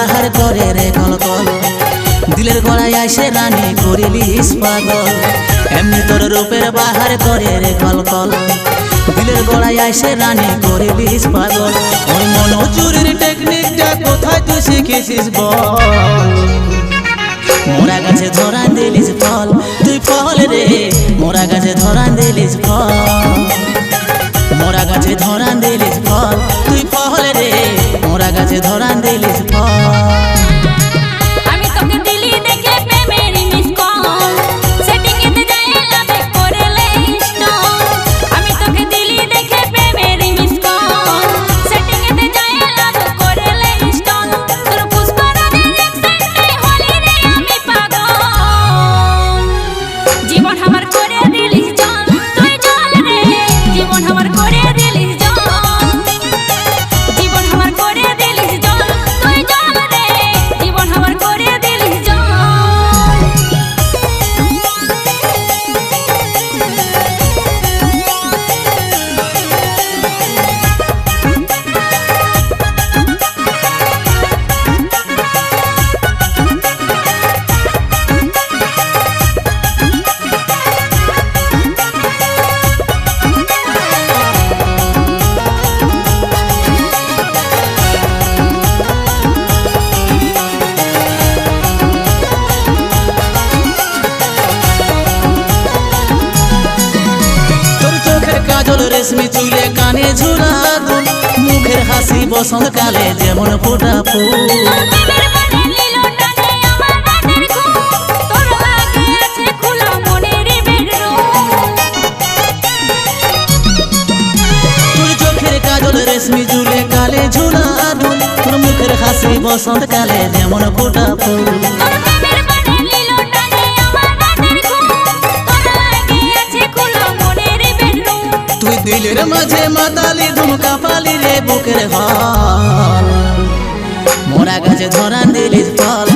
বাহার করে রে call. Call দিলের গড়াই আসে রানী করিলিস পাগল। এমনি তোর রূপের বাহার করে রে কল। কল দিলের গড়াই আসে রানী করিলিস পাগল। ওই মন চুরির টেকনিকটা কোথায় তুই শিখেছিস বল? মোরা গাছে ধরা দিলিস ফল। তুই ফল রে, মোরা গাছে ধরা দিলিস ফল। রেশমি চুলে কানে ঝুলা মুখের হাসি বসন্তকালে যেমন ফোটা ফুল। রেশমি চুলে কালে ঝুলা তোর মুখের হাসি বসন্তকালে যেমন ফোটা ফুল। দিলের মাঝে মাতালি ধুমকা পালি রে বুকের হল মোরা গাছে ধরা দিলি ফল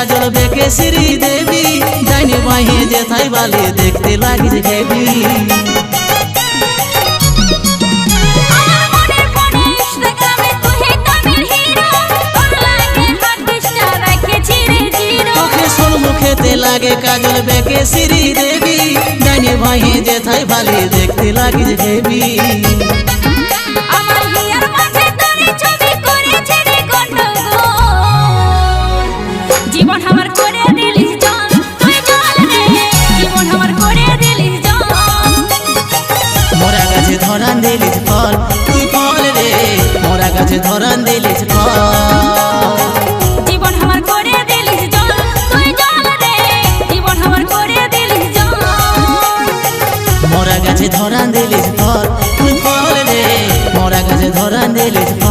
কাজল বেকে শ্রী দেবী ডাইনি বাহিয়ে যে থাই বালি দেখতে লাগিস হেবি তোর লাগে কাজল বেকে শ্রী দেবী ডাইনি বাহিয়ে যে থাই বালি দেখতে লাগিস হেবি ধরান দিলিস ফল তুই ফল রে মোরা গাছে ধরান দিলিস ফল। জীবন আমার করে দিলিস জল তুই জল রে জীবন আমার করে দিলিস জল মোরা গাছে ধরান দিলিস ফল তুই ফল রে মোরা গাছে ধরান দিলিস ফল।